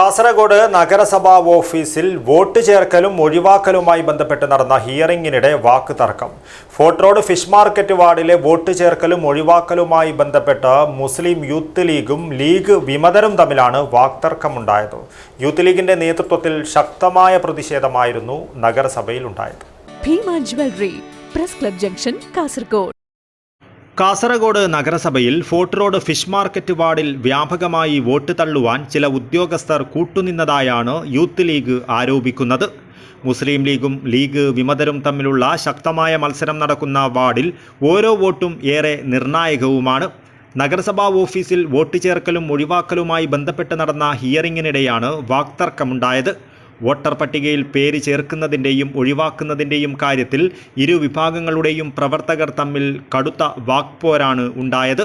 കാസർഗോഡ് നഗരസഭാ ഓഫീസിൽ വോട്ട് ചേർക്കലും ഒഴിവാക്കലുമായി ബന്ധപ്പെട്ട് നടന്ന ഹിയറിംഗിനിടെ വാക്ക് തർക്കം. ഫോർട്ട് റോഡ് ഫിഷ് മാർക്കറ്റ് വാർഡിലെ വോട്ട് ചേർക്കലും ഒഴിവാക്കലുമായി ബന്ധപ്പെട്ട് മുസ്ലിം യൂത്ത് ലീഗും ലീഗ് വിമതരും തമ്മിലാണ് വാക്തർക്കമുണ്ടായത്. യൂത്ത് ലീഗിന്റെ നേതൃത്വത്തിൽ ശക്തമായ പ്രതിഷേധമായിരുന്നു നഗരസഭയിൽ ഉണ്ടായത് jewellery press club junction Kasaragod. Kasaragod നഗരസഭയിൽ ഫോർട്ട് റോഡ് ഫിഷ് മാർക്കറ്റ് വാർഡിൽ വ്യാപകമായി വോട്ട് തള്ളുവാൻ ചില ഉദ്യോഗസ്ഥർ കൂട്ടുനിന്നതായാണ് യൂത്ത് ലീഗ് ആരോപിക്കുന്നത്. മുസ്ലിം ലീഗും ലീഗ് വിമതരും തമ്മിലുള്ള ശക്തമായ മത്സരം നടക്കുന്ന വാർഡിൽ ഓരോ വോട്ടും ഏറെ നിർണായകവുമാണ്. നഗരസഭാ ഓഫീസിൽ വോട്ട് ചേർക്കലും ഒഴിവാക്കലുമായി ബന്ധപ്പെട്ട് നടന്ന ഹിയറിംഗിനിടെയാണ് വാക്തർക്കമുണ്ടായത്. വോട്ടർ പട്ടികയിൽ പേര് ചേർക്കുന്നതിന്റെയും ഒഴിവാക്കുന്നതിന്റെയും കാര്യത്തിൽ ഇരു വിഭാഗങ്ങളുടെയും പ്രവർത്തകർ തമ്മിൽ കടുത്ത വാക്പോരാണ് ഉണ്ടായത്.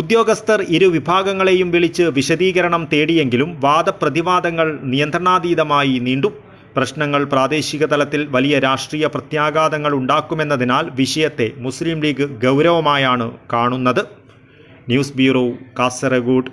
ഉദ്യോഗസ്ഥർ ഇരു വിഭാഗങ്ങളെയും വിളിച്ച് വിശദീകരണം തേടിയെങ്കിലും വാദപ്രതിവാദങ്ങൾ നിയന്ത്രണാതീതമായി നീണ്ടു. പ്രശ്നങ്ങൾ പ്രാദേശിക തലത്തിൽ വലിയ രാഷ്ട്രീയ പ്രത്യാഘാതങ്ങൾ ഉണ്ടാക്കുമെന്നതിനാൽ വിഷയത്തെ മുസ്ലിം ലീഗ് ഗൗരവമായാണ് കാണുന്നത്. News bureau Kasaragod.